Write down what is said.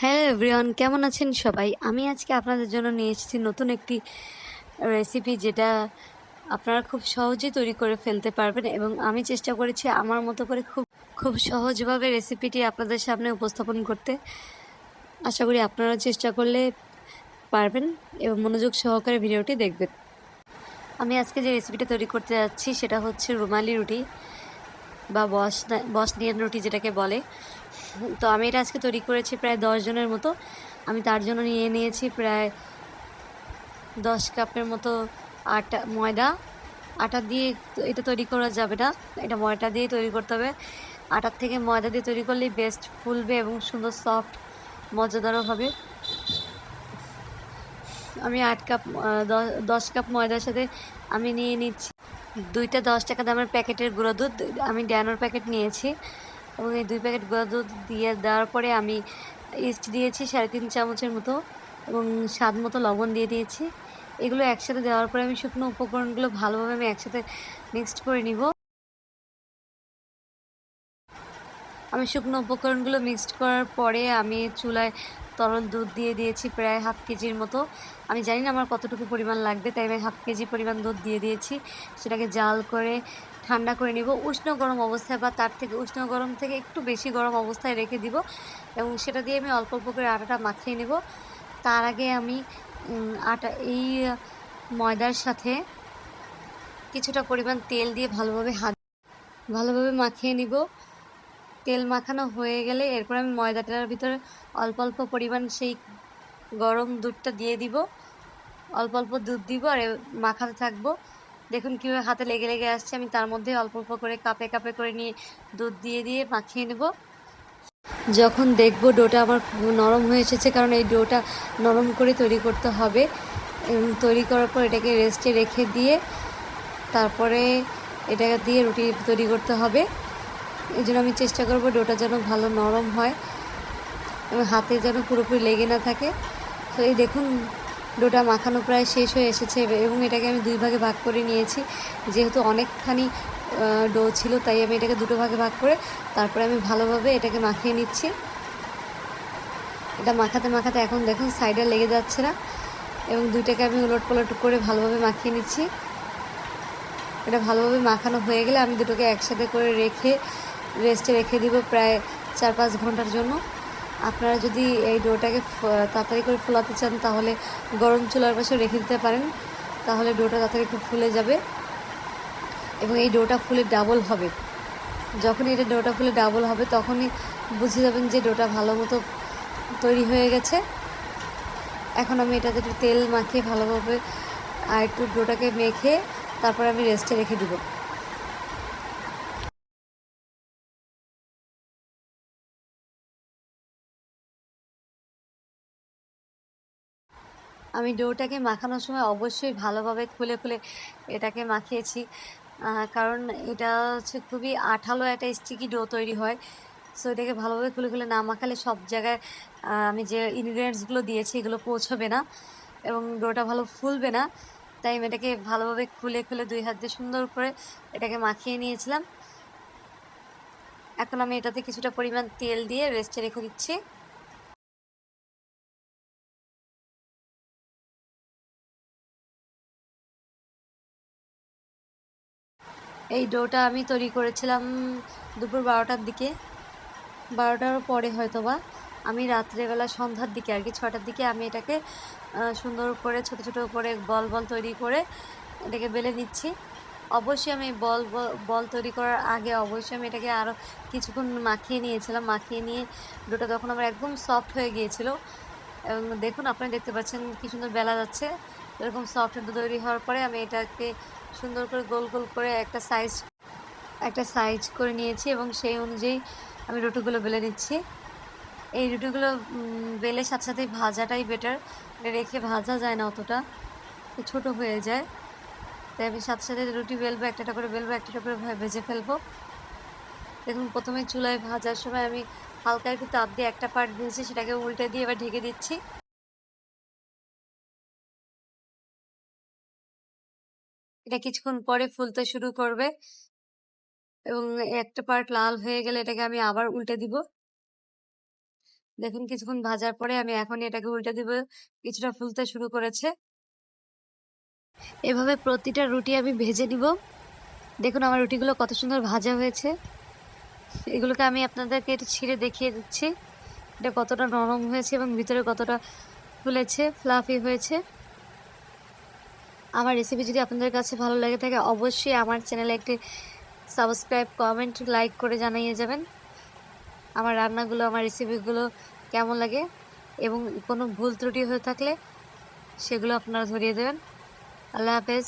Hello everyone কেমন আছেন সবাই? আমি আজকে আপনাদের জন্য নিয়ে এসেছি নতুন একটি রেসিপি যেটা আপনারা খুব সহজেই তৈরি করে ফেলতে পারবেন এবং আমি চেষ্টা করেছি আমার মতো করে খুব খুব সহজভাবে রেসিপিটি আপনাদের সামনে উপস্থাপন করতে। আশা করি আপনারা চেষ্টা করলে পারবেন এবং মনোযোগ সহকারে ভিডিওটি দেখবেন। আমি আজকে যে রেসিপিটা তৈরি করতে যাচ্ছি সেটা হচ্ছে রুমালি রুটি। বা বস বসনিয়ান রুটি যেটাকে বলে। তো আমি এটা আজকে তৈরি করেছি প্রায় দশ জনের মতো। আমি তার জন্য নিয়ে নিয়েছি প্রায় দশ কাপের মতো আটা, ময়দা। আটা দিয়ে এটা তৈরি করা যাবে না। এটা ময়দা দিয়ে তৈরি করতে হবে। আটার থেকে ময়দা দিয়ে তৈরি করলেই বেস্ট ফুলবে এবং সুন্দর সফট মজাদারও হবে। আমি আট কাপ দশ কাপ ময়দার সাথে আমি নিয়ে নিচ্ছি। দুইটা দশ টাকা দামের প্যাকেটের গুঁড়ো দুধ আমি ড্যানোর প্যাকেট নিয়েছি এবং এই দুই প্যাকেট গুঁড়ো দুধ দিয়ে দেওয়ার পরে আমি ইস্ট দিয়েছি সাড়ে তিন চামচের মতো এবং স্বাদ মতো লবণ দিয়ে দিয়েছি। এগুলো একসাথে দেওয়ার পরে আমি শুকনো উপকরণগুলো ভালোভাবে আমি একসাথে মিক্সড করে নিব। আমি শুকনো উপকরণগুলো মিক্সড করার পরে আমি চুলায় তরল দুধ দিয়ে দিয়েছি প্রায় হাফ কেজির মতো। আমি জানি না আমার কতটুকু পরিমাণ লাগবে, তাই আমি হাফ কেজি পরিমাণ দুধ দিয়ে দিয়েছি। সেটাকে জাল করে ঠান্ডা করে নিব। উষ্ণ গরম অবস্থায় বা তার থেকে উষ্ণ গরম থেকে একটু বেশি গরম অবস্থায় রেখে দিব এবং সেটা দিয়ে আমি অল্প অল্প করে আটাটা মাখিয়ে নেব। তার আগে আমি আটা, এই ময়দার সাথে কিছুটা পরিমাণ তেল দিয়ে ভালোভাবে হাত, ভালোভাবে মাখিয়ে নিব। তেল মাখানো হয়ে গেলে এরপর আমি ময়দাটার ভিতরে অল্প অল্প পরিমাণ সেই গরম দুধটা দিয়ে দিব। অল্প অল্প দুধ দিব আর মাখাতে থাকব। দেখুন কীভাবে হাতে লেগে লেগে আসছে। আমি তার মধ্যে অল্প অল্প করে কাপে কাপে করে নিয়ে দুধ দিয়ে দিয়ে মাখিয়ে নেব। যখন দেখব ডোটা আমার নরম হয়ে এসেছে, কারণ এই ডোটা নরম করে তৈরি করতে হবে। তৈরি করার পর এটাকে রেস্টে রেখে দিয়ে তারপরে এটা দিয়ে রুটি তৈরি করতে হবে। এই জন্য আমি চেষ্টা করব ডোটা যেন ভালো নরম হয় এবং হাতে যেন পুরোপুরি লেগে না থাকে। তো এই দেখুন, ডোটা মাখানো প্রায় শেষ হয়ে এসেছে এবং এটাকে আমি দুই ভাগে ভাগ করে নিয়েছি। যেহেতু অনেকখানি ডো ছিল, তাই আমি এটাকে দুটো ভাগে ভাগ করে তারপরে আমি ভালোভাবে এটাকে মাখিয়ে নিচ্ছি। এটা মাখাতে মাখাতে এখন দেখুন সাইডে লেগে যাচ্ছে না এবং দুইটাকে আমি উলট পালট করে ভালোভাবে মাখিয়ে নিচ্ছি। এটা ভালোভাবে মাখানো হয়ে গেলে আমি দুটোকে একসাথে করে রেখে রেস্টে রেখে দিব প্রায় চার পাঁচ ঘণ্টার জন্য। আপনারা যদি এই ডোটাকে তাড়াতাড়ি করে ফোলাতে চান, তাহলে গরম চুলার পাশে রেখে দিতে পারেন। তাহলে ডোটা তাড়াতাড়ি খুব ফুলে যাবে এবং এই ডোটা ফুলে ডাবল হবে। যখন এটা ডোটা ফুলে ডাবল হবে, তখনই বুঝে যাবেন যে ডোটা ভালো মতো তৈরি হয়ে গেছে। এখন আমি এটাতে একটু তেল মাখিয়ে ভালোভাবে আর একটু ডোটাকে মেখে তারপর আমি রেস্টে রেখে দিব। আমি ডোটাকে মাখানোর সময় অবশ্যই ভালোভাবে খুলে খুলে এটাকে মাখিয়েছি। কারণ এটা হচ্ছে খুবই আঠালো একটা স্টিকি ডো তৈরি হয়। সো এটাকে ভালোভাবে খুলে খুলে না মাখালে সব জায়গায় আমি যে ইনগ্রিডিয়েন্টসগুলো দিয়েছি এগুলো পৌঁছবে না এবং ডোটা ভালো ফুলবে না। তাই আমি এটাকে ভালোভাবে খুলে খুলে দুই হাত দিয়ে সুন্দর করে এটাকে মাখিয়ে নিয়েছিলাম। এখন আমি এটাতে কিছুটা পরিমাণ তেল দিয়ে রেস্টে রেখে দিচ্ছি। এই ডোটা আমি তৈরি করেছিলাম দুপুর বারোটার দিকে। বারোটার পরে হয়তো বা আমি রাত্রেবেলা সন্ধ্যার দিকে আর কি, ছটার দিকে আমি এটাকে সুন্দর করে, ছোট ছোট করে বল বল তৈরি করে এটাকে বেলে নিচ্ছি। অবশ্যই আমি বল বল তৈরি করার আগে অবশ্যই আমি এটাকে আরও কিছুক্ষণ মাখিয়ে নিয়েছিলাম। মাখিয়ে নিয়ে ডোটা তখন আমার একদম সফট হয়ে গিয়েছিল। এবং দেখুন, আপনারা দেখতে পাচ্ছেন কি সুন্দর বেলা যাচ্ছে। এরকম সফট তৈরি হওয়ার পরে আমি এটাকে সুন্দর করে গোল গোল করে একটা সাইজ একটা সাইজ করে নিয়েছি এবং সেই অনুযায়ী আমি রুটিগুলো বেলে নিচ্ছি। এই রুটিগুলো বেলে সাথে সাথেই ভাজাটাই বেটার রেখে ভাজা যায় না অতটা ছোট হয়ে যায়। তাই আমি সাথে সাথে রুটি বেলবো একটা করে বেলবো একটা করে ভেজে ফেলব। দেখুন, প্রথমে চুলায় ভাজার সময় আমি হালকা একটু তাপ দিয়ে একটা পার্ট ভেজে সেটাকে উল্টে দিয়ে এবার ঢেকে দিচ্ছি। এটা কিছুক্ষণ পরে ফুলতে শুরু করবে এবং একটা পার্ট লাল হয়ে গেলে এটাকে আমি আবার উল্টে দিব। দেখুন কিছুক্ষণ ভাজার পরে আমি এখনই এটাকে উল্টে দিব। কিছুটা ফুলতে শুরু করেছে। এভাবে প্রতিটা রুটি আমি ভেজে নিব। দেখুন আমার রুটিগুলো কত সুন্দর ভাজা হয়েছে। এগুলোকে আমি আপনাদেরকে একটু ছিঁড়ে দেখিয়ে দিচ্ছি। এটা কতটা নরম হয়েছে এবং ভিতরে কতটা ফুলেছে ফ্লাফি হয়েছে। আমার রেসিপি যদি আপনাদের কাছে ভালো লেগে থাকে, অবশ্যই আমার চ্যানেলে একটি সাবস্ক্রাইব কমেন্ট লাইক করে জানিয়ে যাবেন। আমার রান্নাগুলো, আমার রেসিপিগুলো কেমন লাগে এবং কোনো ভুল ত্রুটি হয়ে থাকলে সেগুলো আপনারা ধরিয়ে দেবেন। আল্লাহ হাফেজ।